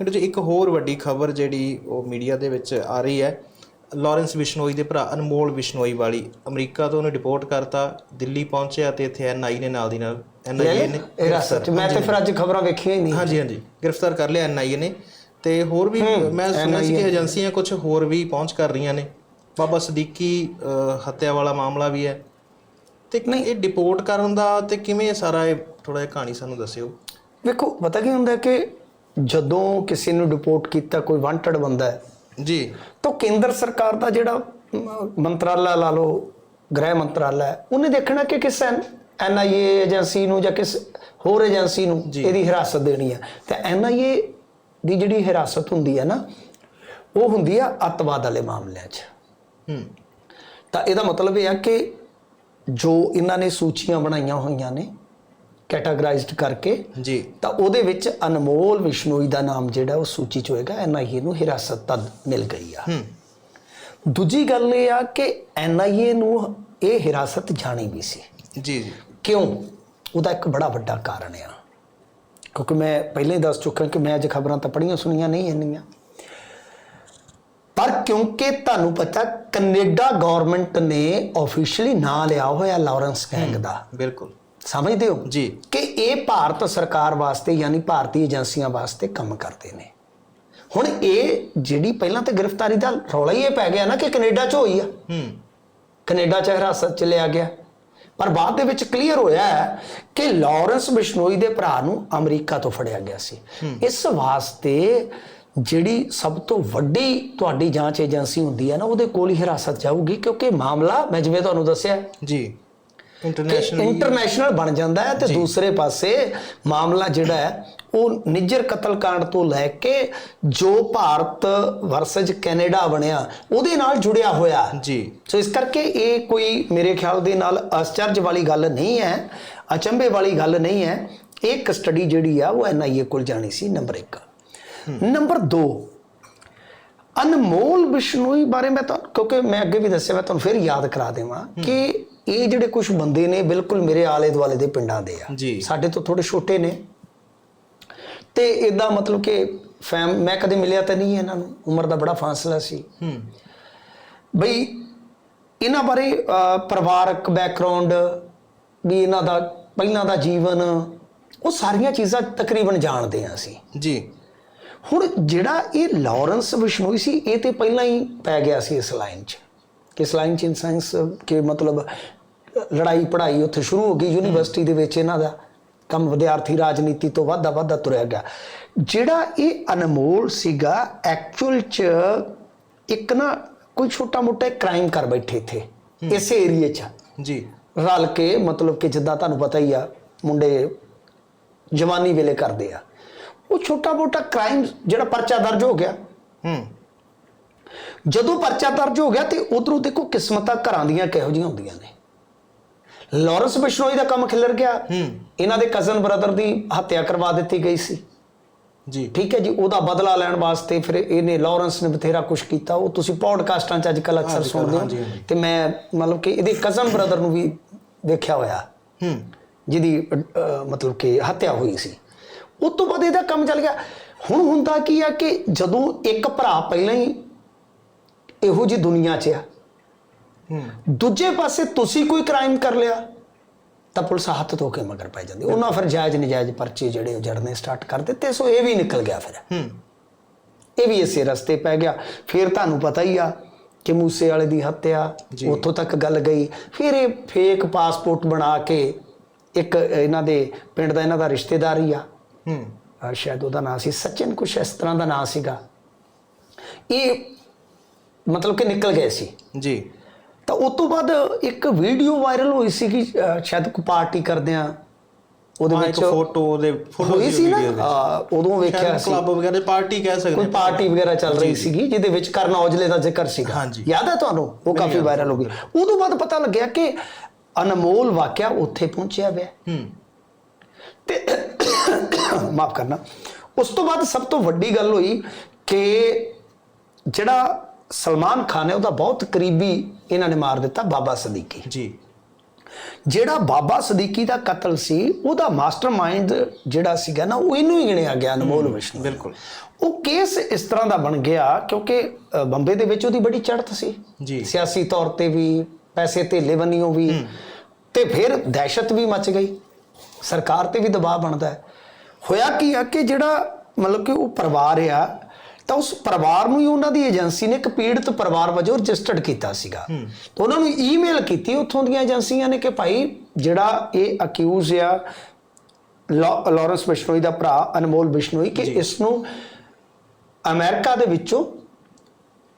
ਇਹਦੇ 'ਚ ਇੱਕ ਹੋਰ ਵੱਡੀ ਖਬਰ ਜਿਹੜੀ ਉਹ ਮੀਡੀਆ ਦੇ ਵਿੱਚ ਆ ਰਹੀ ਹੈ। ਲਾਰੈਂਸ ਬਿਸ਼ਨੋਈ ਦੇ ਭਰਾ ਅਨਮੋਲ ਬਿਸ਼ਨੋਈ ਵਾਲੀ ਅਮਰੀਕਾ ਤੋਂ ਉਹਨੂੰ ਡਿਪੋਰਟ ਕਰਤਾ ਦਿੱਲੀ ਪਹੁੰਚਿਆ ਤੇ ਇੱਥੇ ਐਨਆਈ ਨੇ ਨਾਲ ਦੀ ਨਾਲ ਐਨਆਈਏ ਨੇ ਇਹ ਸੱਚ ਮੈਂ ਤੇ ਫਿਰ ਅੱਜ ਖਬਰਾਂ ਵੇਖੀਆਂ ਹੀ ਨਹੀਂ। ਹਾਂਜੀ ਹਾਂਜੀ ਗ੍ਰਿਫਤਾਰ ਕਰ ਲਿਆ ਐਨਆਈਏ ਨੇ ਤੇ ਹੋਰ ਵੀ ਮੈਂ ਸੁਣਿਆ ਸੀ ਕਿ ਏਜੰਸੀਆਂ ਕੁਝ ਹੋਰ ਵੀ ਪਹੁੰਚ ਕਰ ਰਹੀਆਂ ਨੇ। ਬਾਬਾ ਸਦੀਕੀ ਹੱਤਿਆ ਵਾਲਾ ਮਾਮਲਾ ਵੀ ਹੈ। ਤੇ ਇਹ ਡਿਪੋਰਟ ਕਰਨ ਦਾ ਤੇ ਕਿਵੇਂ ਸਾਰਾ ਇਹ ਥੋੜਾ ਜਿਹਾ ਕਹਾਣੀ ਸਾਨੂੰ ਦੱਸਿਓ। ਵੇਖੋ ਪਤਾ ਕੀ ਹੁੰਦਾ ਕਿ ਜਦੋਂ ਕਿਸੇ ਨੂੰ ਰਿਪੋਰਟ ਕੀਤਾ ਕੋਈ ਵਾਂਟਡ ਬੰਦਾ ਹੈ ਜੀ। ਤਾਂ ਕੇਂਦਰ ਸਰਕਾਰ ਦਾ ਜਿਹੜਾ ਮੰਤਰਾਲਾ ਲਾ ਲਓ ਗ੍ਰਹਿ ਮੰਤਰਾਲਾ ਹੈ ਉਹਨੇ ਦੇਖਣਾ ਕਿ ਕਿਸ ਐਨਆਈਏ ਏਜੰਸੀ ਨੂੰ ਜਾਂ ਕਿਸ ਹੋਰ ਏਜੰਸੀ ਨੂੰ ਇਹਦੀ ਹਿਰਾਸਤ ਦੇਣੀ ਹੈ। ਤੇ ਐਨਆਈਏ ਦੀ ਜਿਹੜੀ ਹਿਰਾਸਤ ਹੁੰਦੀ ਹੈ ਨਾ ਉਹ ਹੁੰਦੀ ਆ ਅੱਤਵਾਦ ਵਾਲੇ ਮਾਮਲਿਆਂ 'ਚ। ਹੂੰ। ਤਾਂ ਇਹਦਾ ਮਤਲਬ ਇਹ ਆ ਕਿ ਜੋ ਇਹਨਾਂ ਨੇ ਸੂਚੀਆਂ ਬਣਾਈਆਂ ਹੋਈਆਂ ਨੇ ਕੈਟਾਗਰਾਈਜ਼ਡ ਕਰਕੇ ਜੀ। ਤਾਂ ਉਹਦੇ ਵਿੱਚ ਅਨਮੋਲ ਵਿਸ਼ਨੋਈ ਦਾ ਨਾਮ ਜਿਹੜਾ ਉਹ ਸੂਚੀ 'ਚ ਹੋਏਗਾ ਐਨਆਈਏ ਨੂੰ ਹਿਰਾਸਤ ਤਦ ਮਿਲ ਗਈ ਆ। ਹੂੰ। ਦੂਜੀ ਗੱਲ ਇਹ ਆ ਕਿ ਐਨਆਈਏ ਨੂੰ ਇਹ ਹਿਰਾਸਤ ਜਾਣੀ ਵੀ ਸੀ। ਜੀ ਜੀ। ਕਿਉਂ? ਉਹਦਾ ਇੱਕ ਬੜਾ ਵੱਡਾ ਕਾਰਨ ਆ। ਕਿਉਂਕਿ ਮੈਂ ਪਹਿਲਾਂ ਹੀ ਦੱਸ ਚੁੱਕਾ ਕਿ ਮੈਂ ਅੱਜ ਖਬਰਾਂ ਤਾਂ ਪੜ੍ਹੀਆਂ ਸੁਣੀਆਂ ਨਹੀਂ ਇੰਨੀਆਂ। ਪਰ ਕਿਉਂਕਿ ਤੁਹਾਨੂੰ ਪਤਾ ਕੈਨੇਡਾ ਗਵਰਨਮੈਂਟ ਨੇ ਆਫੀਸ਼ੀਅਲੀ ਨਾਂ ਲਿਆ ਹੋਇਆ ਲਾਰੈਂਸ ਗੈਂਗ ਦਾ। ਬਿਲਕੁਲ। ਸਮਝਦੇ ਹੋ? ਜੀ। ਕਿ ਇਹ ਭਾਰਤ ਸਰਕਾਰ ਵਾਸਤੇ ਯਾਨੀ ਭਾਰਤੀ ਏਜੰਸੀਆਂ ਵਾਸਤੇ ਕੰਮ ਕਰਦੇ ਨੇ। ਹੁਣ ਇਹ ਜਿਹੜੀ ਪਹਿਲਾਂ ਤੇ ਗ੍ਰਿਫਤਾਰੀ ਦਾ ਰੌਲਾ ਹੀ ਇਹ ਪੈ ਗਿਆ ਨਾ ਕਿ ਕੈਨੇਡਾ 'ਚ ਹੋਈ ਆ। ਹੂੰ। ਕੈਨੇਡਾ 'ਚ ਹਿਰਾਸਤ 'ਚ ਲਿਆ ਗਿਆ। ਪਰ ਬਾਅਦ ਦੇ ਵਿੱਚ ਕਲੀਅਰ ਹੋਇਆ ਹੈ ਕਿ ਲਾਰੈਂਸ ਬਿਸ਼ਨੋਈ ਦੇ ਭਰਾ ਨੂੰ ਅਮਰੀਕਾ ਤੋਂ ਫੜਿਆ ਗਿਆ ਸੀ। ਇਸ ਵਾਸਤੇ ਜਿਹੜੀ ਸਭ ਤੋਂ ਵੱਡੀ ਤੁਹਾਡੀ ਜਾਂਚ ਏਜੰਸੀ ਹੁੰਦੀ ਹੈ ਨਾ ਉਹਦੇ ਕੋਲ ਹੀ ਹਿਰਾਸਤ ਜਾਊਗੀ ਕਿਉਂਕਿ ਮਾਮਲਾ ਮੈਂ ਜਿਵੇਂ ਤੁਹਾਨੂੰ ਦੱਸਿਆ ਜੀ। ਇੰਟਰਨੈਸ਼ਨਲ ਇੰਟਰਨੈਸ਼ਨਲ ਬਣ ਜਾਂਦਾ ਹੈ ਤੇ ਦੂਸਰੇ ਪਾਸੇ ਮਾਮਲਾ ਜਿਹੜਾ ਹੈ ਉਹ ਨਿੱਜਰ ਕਤਲकांड ਤੋਂ ਲੈ ਕੇ ਜੋ ਭਾਰਤ ਵਰਸਜ ਕੈਨੇਡਾ ਬਣਿਆ ਉਹਦੇ ਨਾਲ ਜੁੜਿਆ ਹੋਇਆ। ਜੀ। ਸੋ ਇਸ ਕਰਕੇ ਇਹ ਕੋਈ ਮੇਰੇ ਖਿਆਲ ਦੇ ਨਾਲ ਅਚਰਜ ਵਾਲੀ ਗੱਲ ਨਹੀਂ ਹੈ ਅਚੰਭੇ ਵਾਲੀ ਗੱਲ ਨਹੀਂ ਹੈ। ਇਹ ਕਸਟਡੀ ਜਿਹੜੀ ਆ ਉਹ ਐਨਆਈਏ ਕੋਲ ਜਾਣੀ ਸੀ ਨੰਬਰ 1 ਨੰਬਰ 2 ਅਨਮੋਲ ਬਿਸ਼ਨੋਈ ਬਾਰੇ ਮੈਂ ਤਾਂ ਕਿਉਂਕਿ ਮੈਂ ਅੱਗੇ ਵੀ ਦੱਸਿਆ ਮੈਂ ਤੁਹਾਨੂੰ ਫਿਰ ਯਾਦ ਕਰਾ ਦੇਵਾਂ ਕਿ ਇਹ ਜਿਹੜੇ ਕੁਝ ਬੰਦੇ ਨੇ ਬਿਲਕੁਲ ਮੇਰੇ ਆਲੇ ਦੁਆਲੇ ਦੇ ਪਿੰਡਾਂ ਦੇ ਆ। ਸਾਡੇ ਤੋਂ ਥੋੜੇ ਛੋਟੇ ਨੇ। ਤੇ ਇਦਾਂ ਮਤਲਬ ਕਿ ਫੈਮ ਮੈਂ ਕਦੇ ਮਿਲਿਆ ਤਾਂ ਨਹੀਂ ਇਹਨਾਂ ਨੂੰ। ਉਮਰ ਦਾ ਬੜਾ ਫਾਸਲਾ ਸੀ। ਹੂੰ। ਬਈ ਇਹਨਾਂ ਬਾਰੇ ਪਰਿਵਾਰਕ ਬੈਕਗ੍ਰਾਉਂਡ ਵੀ ਇਹਨਾਂ ਦਾ ਪਹਿਲਾਂ ਦਾ ਜੀਵਨ ਉਹ ਸਾਰੀਆਂ ਚੀਜ਼ਾਂ ਤਕਰੀਬਨ ਜਾਣਦੇ ਹਾਂ ਅਸੀਂ। ਜੀ। ਹੁਣ ਜਿਹੜਾ ਇਹ ਲਾਰੈਂਸ ਬਿਸ਼ਨੋਈ ਸੀ ਇਹ ਤੇ ਪਹਿਲਾਂ ਹੀ ਪੈ ਗਿਆ ਸੀ ਇਸ ਲਾਈਨ 'ਚ। ਕਿ ਇਸ ਲਾਈਨ 'ਚ? ਇਨ ਸਾਇੰਸ ਕਿ ਮਤਲਬ ਲੜਾਈ ਪੜ੍ਹਾਈ ਉੱਥੇ ਸ਼ੁਰੂ ਹੋ ਗਈ ਯੂਨੀਵਰਸਿਟੀ ਦੇ ਵਿੱਚ ਇਹਨਾਂ ਦਾ ਕੰਮ ਵਿਦਿਆਰਥੀ ਰਾਜਨੀਤੀ ਤੋਂ ਵਾਧਾ ਵਾਧਾ ਤੁਰਿਆ ਗਿਆ। ਜਿਹੜਾ ਇਹ ਅਨਮੋਲ ਸੀਗਾ ਐਕਚੁਅਲ 'ਚ ਇੱਕ ਨਾ ਕੋਈ ਛੋਟਾ ਮੋਟਾ ਕ੍ਰਾਈਮ ਕਰ ਬੈਠੇ ਇੱਥੇ ਇਸੇ ਏਰੀਏ 'ਚ। ਜੀ। ਰਲ ਕੇ ਮਤਲਬ ਕਿ ਜਿੱਦਾਂ ਤੁਹਾਨੂੰ ਪਤਾ ਹੀ ਆ ਮੁੰਡੇ ਜਵਾਨੀ ਵੇਲੇ ਕਰਦੇ ਆ। ਉਹ ਛੋਟਾ ਮੋਟਾ ਕ੍ਰਾਈਮ ਜਿਹੜਾ ਪਰਚਾ ਦਰਜ ਹੋ ਗਿਆ। ਹੂੰ। ਜਦੋਂ ਪਰਚਾ ਦਰਜ ਹੋ ਗਿਆ ਤੇ ਉਧਰੋਂ ਦੇਖੋ ਕਿਸਮਤਾਂ ਘਰਾਂ ਦੀਆਂ ਕਿਹੋ ਜਿਹੀਆਂ ਹੁੰਦੀਆਂ ਨੇ। ਲਾਰੈਂਸ ਬਿਸ਼ਨੋਈ ਦਾ ਕੰਮ ਖਿਲਰ ਗਿਆ। ਇਹਨਾਂ ਦੇ ਕਜ਼ਨ ਬ੍ਰਦਰ ਦੀ ਹੱਤਿਆ ਕਰਵਾ ਦਿੱਤੀ ਗਈ ਸੀ। ਜੀ। ਠੀਕ ਹੈ ਜੀ ਉਹਦਾ ਬਦਲਾ ਲੈਣ ਵਾਸਤੇ ਫਿਰ ਇਹਨੇ ਲਾਰੈਂਸ ਨੇ ਬਥੇਰਾ ਕੁਝ ਕੀਤਾ। ਉਹ ਤੁਸੀਂ ਪੌਡਕਾਸਟਾਂ 'ਚ ਅੱਜਕੱਲ ਅਕਸਰ ਸੁਣਦੇ ਹੋ। ਤੇ ਮੈਂ ਮਤਲਬ ਕਿ ਇਹਦੇ ਕਜ਼ਨ ਬ੍ਰਦਰ ਨੂੰ ਵੀ ਦੇਖਿਆ ਹੋਇਆ। ਹੂੰ। ਜਿਹਦੀ ਮਤਲਬ ਕਿ ਹੱਤਿਆ ਹੋਈ ਸੀ। ਉਸ ਤੋਂ ਬਾਅਦ ਇਹਦਾ ਕੰਮ ਚੱਲ ਗਿਆ। ਹੁਣ ਹੁੰਦਾ ਕੀ ਆ ਕਿ ਜਦੋਂ ਇੱਕ ਭਰਾ ਪਹਿਲਾਂ ਹੀ ਇਹੋ ਜੀ ਦੁਨੀਆ 'ਚ ਆ ਦੂਜੇ ਪਾਸੇ ਤੁਸੀਂ ਕੋਈ ਕ੍ਰਾਈਮ ਕਰ ਲਿਆ ਤਾਂ ਪੁਲਿਸ ਹੱਥ ਧੋ ਕੇ ਮਗਰ ਪੈ ਜਾਂਦੀ। ਉਹਨਾਂ ਫਿਰ ਜਾਇਜ਼ ਨਜਾਇਜ਼ ਪਰਚੇ ਜਿਹੜੇ ਉਹ ਜੜਨੇ ਸਟਾਰਟ ਕਰ ਦਿੱਤੇ ਸੋ ਇਹ ਵੀ ਨਿਕਲ ਗਿਆ ਫਿਰ। ਇਹ ਵੀ ਇਸੇ ਰਸਤੇ ਪੈ ਗਿਆ। ਫਿਰ ਤੁਹਾਨੂੰ ਪਤਾ ਹੀ ਆ ਕਿ ਮੂਸੇ ਵਾਲੇ ਦੀ ਹੱਤਿਆ। ਉੱਥੋਂ ਤੱਕ ਗੱਲ ਗਈ। ਫਿਰ ਇਹ ਫੇਕ ਪਾਸਪੋਰਟ ਬਣਾ ਕੇ ਇੱਕ ਇਹਨਾਂ ਦੇ ਪਿੰਡ ਦਾ ਇਹਨਾਂ ਦਾ ਰਿਸ਼ਤੇਦਾਰ ਹੀ ਆ। ਹੂੰ। ਸ਼ਾਇਦ ਉਹਦਾ ਨਾਂ ਸੀ ਸਚਿਨ ਕੁਛ ਇਸ ਤਰ੍ਹਾਂ ਦਾ ਨਾਂ ਸੀਗਾ। ਇਹ ਮਤਲਬ ਕਿ ਨਿਕਲ ਗਏ ਸੀ। ਜੀ। ਤਾਂ ਉਸ ਤੋਂ ਬਾਅਦ ਇੱਕ ਵੀਡੀਓ ਵਾਇਰਲ ਹੋਈ ਸੀ ਕਿ ਸ਼ਾਇਦ ਕੋਈ ਪਾਰਟੀ ਕਰਦੇ ਆ। ਉਹਦੇ ਵਿੱਚ ਫੋਟੋ ਦੇ ਫੋਟੋ ਹੋਈ ਸੀ ਨਾ? ਉਦੋਂ ਵੇਖਿਆ ਸੀ। ਕਲੱਬ ਵਗੈਰਾ ਪਾਰਟੀ ਕਹਿ ਸਕਦੇ ਕੋਈ। ਪਾਰਟੀ ਵਗੈਰਾ ਚੱਲ ਰਹੀ ਸੀਗੀ ਜਿਹਦੇ ਵਿੱਚ ਕਰਨ ਔਜਲੇ ਦਾ ਜ਼ਿਕਰ ਸੀਗਾ। ਹਾਂਜੀ। ਯਾਦ ਹੈ ਤੁਹਾਨੂੰ? ਉਹ ਕਾਫੀ ਵਾਇਰਲ ਹੋ ਗਈ। ਉਦੋਂ ਬਾਅਦ ਪਤਾ ਲੱਗਿਆ ਕਿ ਅਨਮੋਲ ਵਾਕਿਆ ਉੱਥੇ ਪਹੁੰਚਿਆ ਹੋਇਆ ਹੂੰ। ਤੇ ਮਾਫ ਕਰਨਾ। ਉਸ ਤੋਂ ਬਾਅਦ ਸਭ ਤੋਂ ਵੱਡੀ ਗੱਲ ਹੋਈ ਕਿ ਜਿਹੜਾ ਸਲਮਾਨ ਖਾਨ ਹੈ ਉਹਦਾ ਬਹੁਤ ਕਰੀਬੀ ਇਹਨਾਂ ਨੇ ਮਾਰ ਦਿੱਤਾ ਬਾਬਾ ਸਦੀਕੀ। ਜੀ। ਜਿਹੜਾ ਬਾਬਾ ਸਦੀਕੀ ਦਾ ਕਤਲ ਸੀ ਉਹਦਾ ਮਾਸਟਰਮਾਈਂਡ ਜਿਹੜਾ ਸੀਗਾ ਨਾ ਉਹ ਇਹਨੂੰ ਹੀ ਗਿਣਿਆ ਗਿਆ ਅਨਮੋਲ ਵਿਸ਼ਨੂੰ। ਬਿਲਕੁਲ। ਉਹ ਕੇਸ ਇਸ ਤਰ੍ਹਾਂ ਦਾ ਬਣ ਗਿਆ ਕਿਉਂਕਿ ਬੰਬੇ ਦੇ ਵਿੱਚ ਉਹਦੀ ਬੜੀ ਚੜ੍ਹਤ ਸੀ। ਜੀ। ਸਿਆਸੀ ਤੌਰ ਤੇ ਵੀ ਪੈਸੇ ਧੇਲੇ ਬੰਨਿਓ ਵੀ ਤੇ ਫਿਰ ਦਹਿਸ਼ਤ ਵੀ ਮਚ ਗਈ। ਸਰਕਾਰ ਤੇ ਵੀ ਦਬਾਅ ਬਣਦਾ ਹੈ। ਹੋਇਆ ਕੀ ਆ ਕਿ ਜਿਹੜਾ ਮਤਲਬ ਕਿ ਉਹ ਪਰਿਵਾਰ ਆ ਤਾਂ ਉਸ ਪਰਿਵਾਰ ਨੂੰ ਹੀ ਉਹਨਾਂ ਦੀ ਏਜੰਸੀ ਨੇ ਇੱਕ ਪੀੜਤ ਪਰਿਵਾਰ ਵਜੋਂ ਰਜਿਸਟਰਡ ਕੀਤਾ ਸੀਗਾ। ਉਹਨਾਂ ਨੂੰ ਈਮੇਲ ਕੀਤੀ ਉੱਥੋਂ ਦੀਆਂ ਏਜੰਸੀਆਂ ਨੇ ਕਿ ਭਾਈ ਜਿਹੜਾ ਇਹ ਅਕਿਊਜ਼ ਆ ਲਾਰੈਂਸ ਬਿਸ਼ਨੋਈ ਦਾ ਭਰਾ ਅਨਮੋਲ ਬਿਸ਼ਨੋਈ ਕਿ ਇਸ ਨੂੰ ਅਮਰੀਕਾ ਦੇ ਵਿੱਚੋਂ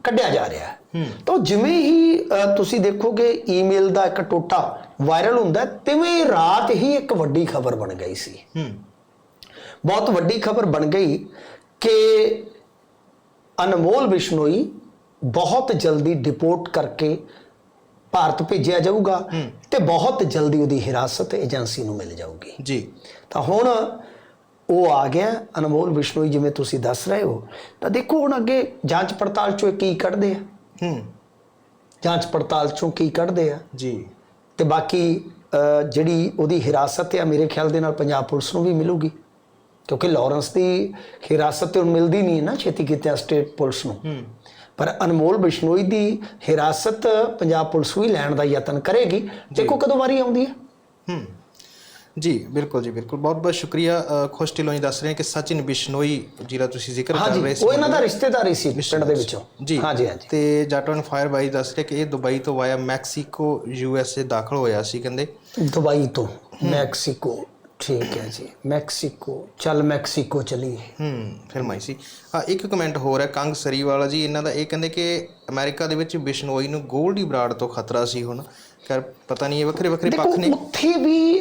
ਕੱਢਿਆ ਜਾ ਰਿਹਾ ਹੈ। ਤਾਂ ਜਿਵੇਂ ਹੀ ਤੁਸੀਂ ਦੇਖੋਗੇ ਈਮੇਲ ਦਾ ਇੱਕ ਟੋਟਾ ਵਾਇਰਲ ਹੁੰਦਾ ਤਿਵੇਂ ਹੀ ਰਾਤ ਹੀ ਇੱਕ ਵੱਡੀ ਖਬਰ ਬਣ ਗਈ ਸੀ। ਬਹੁਤ ਵੱਡੀ ਖਬਰ ਬਣ ਗਈ ਕਿ ਅਨਮੋਲ ਬਿਸ਼ਨੋਈ ਬਹੁਤ ਜਲਦੀ ਡਿਪੋਰਟ ਕਰਕੇ ਭਾਰਤ ਭੇਜਿਆ ਜਾਊਗਾ ਤੇ ਬਹੁਤ ਜਲਦੀ ਉਹਦੀ ਹਿਰਾਸਤ ਏਜੰਸੀ ਨੂੰ ਮਿਲ ਜਾਊਗੀ। ਜੀ। ਤਾਂ ਹੁਣ ਉਹ ਆ ਗਿਆ ਅਨਮੋਲ ਬਿਸ਼ਨੋਈ ਜਿਵੇਂ ਤੁਸੀਂ ਦੱਸ ਰਹੇ ਹੋ। ਤਾਂ ਦੇਖੋ ਹੁਣ ਅੱਗੇ ਜਾਂਚ ਪੜਤਾਲ ਚੋਂ ਕੀ ਕੱਢਦੇ ਆ? ਹੂੰ। ਜਾਂਚ ਪੜਤਾਲ ਚੋਂ ਕੀ ਕੱਢਦੇ ਆ? ਜੀ। ਤੇ ਬਾਕੀ ਜਿਹੜੀ ਉਹਦੀ ਹਿਰਾਸਤ ਆ ਮੇਰੇ ਖਿਆਲ ਦੇ ਨਾਲ ਪੰਜਾਬ ਪੁਲਿਸ ਨੂੰ ਵੀ ਮਿਲੂਗੀ। ਕਿਉਂਕਿ ਲਾਰੈਂਸ ਦੀ ਹਿਰਾਸਤ ਤੇ ਮਿਲਦੀ ਨਹੀਂ ਹੈ ਨਾ ਛੇਤੀ ਕਿਤੇ ਸਟੇਟ ਪੁਲਿਸ ਨੂੰ। ਪਰ ਅਨਮੋਲ ਬਿਸ਼ਨੋਈ ਦੀ ਹਿਰਾਸਤ ਪੰਜਾਬ ਪੁਲਿਸ ਵੀ ਲੈਣ ਦਾ ਯਤਨ ਕਰੇਗੀ। ਦੇਖੋ ਕਦੋਂ ਵਾਰੀ ਆਉਂਦੀ ਹੈ। ਹੂੰ। ਜੀ ਬਿਲਕੁਲ ਜੀ ਬਿਲਕੁਲ। ਬਹੁਤ ਬਹੁਤ ਸ਼ੁਕਰੀਆ ਖੁਸ਼ ਢਿੱਲੋਂ ਜੀ ਦੱਸ ਰਹੇ ਕਿ ਸਚਿਨ ਬਿਸ਼ਨੋਈ ਜਿਹਦਾ ਤੁਸੀਂ ਜ਼ਿਕਰ ਕਰ ਰਹੇ ਸੀ। ਉਹ ਇਹਨਾਂ ਦਾ ਰਿਸ਼ਤੇਦਾਰ ਹੀ ਸੀ ਪਿੰਡ ਦੇ ਵਿੱਚੋਂ। ਜੀ। ਹਾਂਜੀ ਹਾਂਜੀ ਤੇ ਜਾਟਨ ਫਾਇਰ ਬਾਈ ਦੱਸ ਰਿਹਾ ਕਿ ਇਹ ਦੁਬਈ ਤੋਂ via Mexico U S A ਦਾਖਲ ਹੋਇਆ ਸੀ ਕਹਿੰਦੇ। ਦੁਬਈ ਤੋਂ ਮੈਕਸੀਕੋ। ਠੀਕ ਹੈ ਜੀ ਮੈਕਸੀਕੋ। ਚੱਲ ਮੈਕਸੀਕੋ ਚਲੀਏ। ਹੂੰ ਫਿਲਮ ਆਈ ਸੀ। ਹਾਂ ਇੱਕ ਕਮੈਂਟ ਹੋਰ ਹੈ ਕੰਗ ਸਰੀਵਾਲਾ ਜੀ ਇਹਨਾਂ ਦਾ ਇਹ ਕਹਿੰਦੇ ਕਿ ਅਮਰੀਕਾ ਦੇ ਵਿੱਚ ਬਿਸ਼ਨੋਈ ਨੂੰ ਗੋਲਡੀ ਬਰਾਡ ਤੋਂ ਖਤਰਾ ਸੀ ਹੁਣ। ਖੈਰ ਪਤਾ ਨਹੀਂ ਇਹ ਵੱਖਰੇ ਵੱਖਰੇ ਪੱਖ ਨੇ। ਉੱਥੇ ਵੀ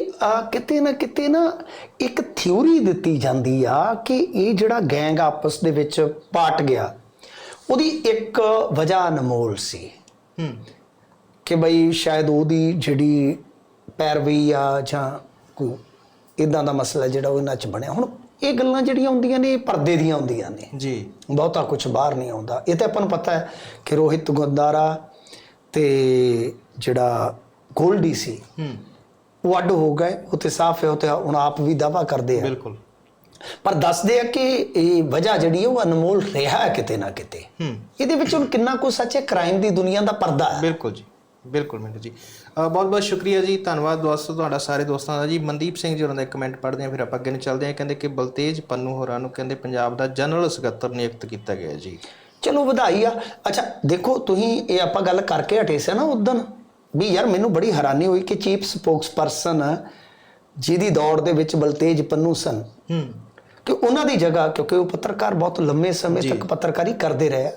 ਕਿਤੇ ਨਾ ਕਿਤੇ ਨਾ ਇੱਕ ਥਿਉਰੀ ਦਿੱਤੀ ਜਾਂਦੀ ਆ ਕਿ ਇਹ ਜਿਹੜਾ ਗੈਂਗ ਆਪਸ ਦੇ ਵਿੱਚ ਪਾਟ ਗਿਆ ਉਹਦੀ ਇੱਕ ਵਜ੍ਹਾ ਅਨਮੋਲ ਸੀ। ਹੂੰ। ਕਿ ਬਈ ਸ਼ਾਇਦ ਉਹਦੀ ਜਿਹੜੀ ਪੈਰਵੀ ਆ ਜਾਂ ਕੋਈ ਇਦਾਂ ਦਾ ਮਸਲਾ ਜਿਹੜਾ ਉਹ ਇਹਨਾਂ 'ਚ ਬਣਿਆ। ਹੁਣ ਇਹ ਗੱਲਾਂ ਜਿਹੜੀਆਂ ਹੁੰਦੀਆਂ ਨੇ ਇਹ ਪਰਦੇ ਦੀਆਂ ਹੁੰਦੀਆਂ ਨੇ। ਜੀ। ਬਹੁਤਾ ਕੁਝ ਬਾਹਰ ਨਹੀਂ ਆਉਂਦਾ। ਇਹ ਤਾਂ ਆਪਾਂ ਨੂੰ ਪਤਾ ਹੈ ਕਿ ਰੋਹਿਤ ਗੁੰਦਾਰਾ ਤੇ ਜਿਹੜਾ ਗੋਲਡੀ ਸੀ ਹੂੰ। ਉਹ ਅੱਡ ਹੋ ਗਏ ਉਹ ਤੇ ਸਾਫ਼ ਹੈ ਉਹ ਤੇ ਹੁਣ ਆਪ ਵੀ ਦਾਵਾ ਕਰਦੇ ਆ। ਬਿਲਕੁਲ। ਪਰ ਦੱਸਦੇ ਆ ਕਿ ਇਹ ਵਜ੍ਹਾ ਜਿਹੜੀ ਉਹ ਅਨਮੋਲ ਰਿਹਾ ਕਿਤੇ ਨਾ ਕਿਤੇ। ਹੂੰ। ਇਹਦੇ ਵਿੱਚ ਹੁਣ ਕਿੰਨਾ ਕੁ ਸੱਚ ਹੈ? ਕ੍ਰਾਈਮ ਦੀ ਦੁਨੀਆ ਦਾ ਪਰਦਾ ਹੈ। ਬਿਲਕੁਲ ਜੀ। ਬਿਲਕੁਲ ਮਿੰਟੂ ਜੀ। ਬਹੁਤ ਬਹੁਤ ਸ਼ੁਕਰੀਆ ਜੀ ਧੰਨਵਾਦ ਦੋਸਤੋ ਤੁਹਾਡਾ ਸਾਰੇ ਦੋਸਤਾਂ ਦਾ ਜੀ। ਮਨਦੀਪ ਸਿੰਘ ਜੀ ਹੋਰਾਂ ਦਾ ਕਮੈਂਟ ਪੜ੍ਹਦੇ ਆ ਫਿਰ ਆਪਾਂ ਅੱਗੇ ਨੂੰ ਚੱਲਦੇ ਆ ਕਹਿੰਦੇ ਕਿ ਬਲਤੇਜ ਪੰਨੂ ਹੋਰਾਂ ਨੂੰ ਕਹਿੰਦੇ ਪੰਜਾਬ ਦਾ ਜਨਰਲ ਸਕੱਤਰ ਨਿਯੁਕਤ ਕੀਤਾ ਗਿਆ ਜੀ। ਚਲੋ ਵਧਾਈ ਆ। ਅੱਛਾ ਦੇਖੋ ਤੁਸੀਂ ਇਹ ਆਪਾਂ ਗੱਲ ਕਰਕੇ ਹਟੇ ਸੀ ਨਾ ਉਦੋਂ ਵੀ ਯਾਰ ਮੈਨੂੰ ਬੜੀ ਹੈਰਾਨੀ ਹੋਈ ਕਿ ਚੀਫ ਸਪੋਕਸਪਰਸਨ ਜਿਹਦੀ ਦੌੜ ਦੇ ਵਿੱਚ ਬਲਤੇਜ ਪੰਨੂ ਸਨ। ਹੂੰ। ਕਿ ਉਹਨਾਂ ਦੀ ਜਗ੍ਹਾ ਕਿਉਂਕਿ ਉਹ ਪੱਤਰਕਾਰ ਬਹੁਤ ਲੰਮੇ ਸਮੇਂ ਤੱਕ ਪੱਤਰਕਾਰੀ ਕਰਦੇ ਰਹੇ।